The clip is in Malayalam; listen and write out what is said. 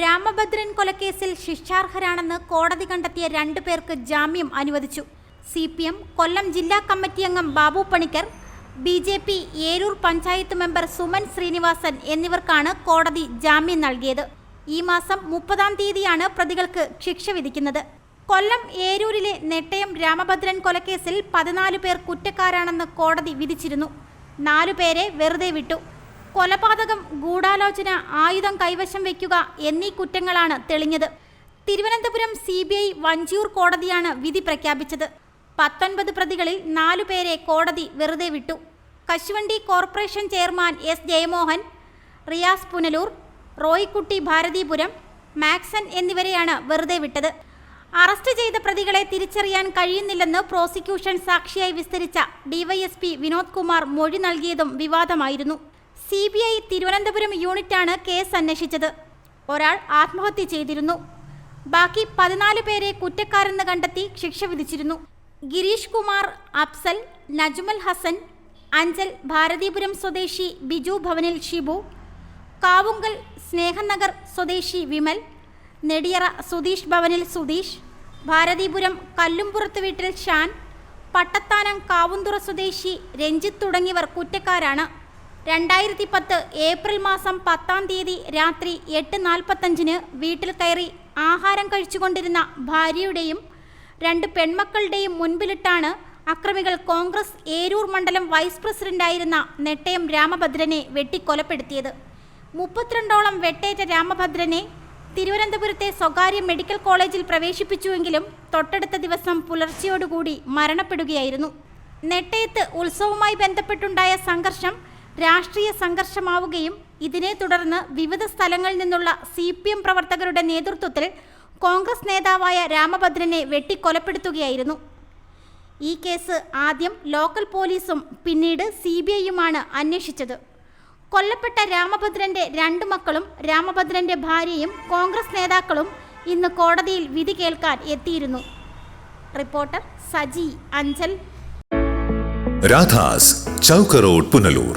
രാമഭദ്രൻ കൊലക്കേസിൽ ശിക്ഷാർഹരാണെന്ന് കോടതി കണ്ടെത്തിയ രണ്ടു പേർക്ക് ജാമ്യം അനുവദിച്ചു. സി പി എം കൊല്ലം ജില്ലാ കമ്മിറ്റി അംഗം Babu Panicker B J P Eroor panchayat member Suman Srinivasan എന്നിവർക്കാണ് കോടതി ജാമ്യം നൽകിയത്. ഈ മാസം മുപ്പതാം തീയതിയാണ് പ്രതികൾക്ക് ശിക്ഷ വിധിക്കുന്നത്. കൊല്ലം ഏരൂരിലെ നെട്ടയം രാമഭദ്രൻ കൊലക്കേസിൽ പതിനാല് പേർ കുറ്റക്കാരാണെന്ന് കോടതി വിധിച്ചിരുന്നു. നാലുപേരെ വെറുതെ വിട്ടു. കൊലപാതകം ഗൂഢാലോചന ആയുധം കൈവശം വയ്ക്കുക എന്നീ കുറ്റങ്ങളാണ് തെളിഞ്ഞത്. Thiruvananthapuram C B I Vanchiyoor കോടതിയാണ് വിധി പ്രഖ്യാപിച്ചത്. പത്തൊൻപത് പ്രതികളിൽ നാലു പേരെ കോടതി വെറുതെ വിട്ടു. കശുവണ്ടി corporation chairman S Jayamohan Riyas Punalur Roykutty Bharathipuram Maxon എന്നിവരെയാണ് വെറുതെ വിട്ടത്. അറസ്റ്റ് ചെയ്ത പ്രതികളെ തിരിച്ചറിയാൻ കഴിയുന്നില്ലെന്ന് പ്രോസിക്യൂഷൻ സാക്ഷിയായി വിസ്തരിച്ച ഡിവൈഎസ്പി വിനോദ് കുമാർ മൊഴി നൽകിയതും വിവാദമായിരുന്നു. സി ബി ഐ തിരുവനന്തപുരം യൂണിറ്റാണ് കേസ് അന്വേഷിച്ചത്. ഒരാൾ ആത്മഹത്യ ചെയ്തിരുന്നു. ബാക്കി പതിനാല് പേരെ കുറ്റക്കാരെന്ന് കണ്ടെത്തി ശിക്ഷ വിധിച്ചിരുന്നു. ഗിരീഷ് കുമാർ അഫ്സൽ നജ്മൽ ഹസൻ അഞ്ചൽ ഭാരതീപുരം സ്വദേശി ബിജു ഭവനിൽ ഷിബു കാവുങ്കൽ സ്നേഹനഗർ സ്വദേശി വിമൽ നെടിയറ സുധീഷ് ഭവനിൽ സുധീഷ് ഭാരതീപുരം കല്ലുംപുറത്ത് വീട്ടിൽ ഷാൻ പട്ടത്താനം കാവുന്തുറ സ്വദേശി രഞ്ജിത്ത് തുടങ്ങിയവർ കുറ്റക്കാരാണ്. രണ്ടായിരത്തി പത്ത് ഏപ്രിൽ മാസം പത്താം തീയതി രാത്രി എട്ട് നാൽപ്പത്തഞ്ചിന് വീട്ടിൽ കയറി ആഹാരം കഴിച്ചുകൊണ്ടിരുന്ന ഭാര്യയുടെയും രണ്ട് പെൺമക്കളുടെയും മുൻപിലിട്ടാണ് അക്രമികൾ കോൺഗ്രസ് ഏരൂർ മണ്ഡലം വൈസ് പ്രസിഡന്റായിരുന്ന നെട്ടയം രാമഭദ്രനെ വെട്ടിക്കൊലപ്പെടുത്തിയത്. മുപ്പത്തിരണ്ടോളം വെട്ടേറ്റ രാമഭദ്രനെ തിരുവനന്തപുരത്തെ സ്വകാര്യ മെഡിക്കൽ കോളേജിൽ പ്രവേശിപ്പിച്ചുവെങ്കിലും തൊട്ടടുത്ത ദിവസം പുലർച്ചയോടുകൂടി മരണപ്പെടുകയായിരുന്നു. നെട്ടയത്ത് ഉത്സവവുമായി ബന്ധപ്പെട്ടുണ്ടായ സംഘർഷം രാഷ്ട്രീയ സംഘർഷമാവുകയും ഇതിനെ തുടർന്ന് വിവിധ സ്ഥലങ്ങളിൽ നിന്നുള്ള സി പി എം പ്രവർത്തകരുടെ നേതൃത്വത്തിൽ കോൺഗ്രസ് നേതാവായ രാമഭദ്രനെ വെട്ടിക്കൊലപ്പെടുത്തുകയായിരുന്നു. ഈ കേസ് ആദ്യം ലോക്കൽ പോലീസും പിന്നീട് സി ബി ഐയുമാണ് അന്വേഷിച്ചത്. കൊല്ലപ്പെട്ട രാമഭദ്രന്റെ രണ്ട് മക്കളും രാമഭദ്രന്റെ ഭാര്യയും കോൺഗ്രസ് നേതാക്കളും ഇന്ന് കോടതിയിൽ വിധി കേൾക്കാൻ എത്തിയിരുന്നു. റിപ്പോർട്ടർ സജി അഞ്ചൽ. രാധാസ് ചൗക്കറോഡ് പുനലൂർ.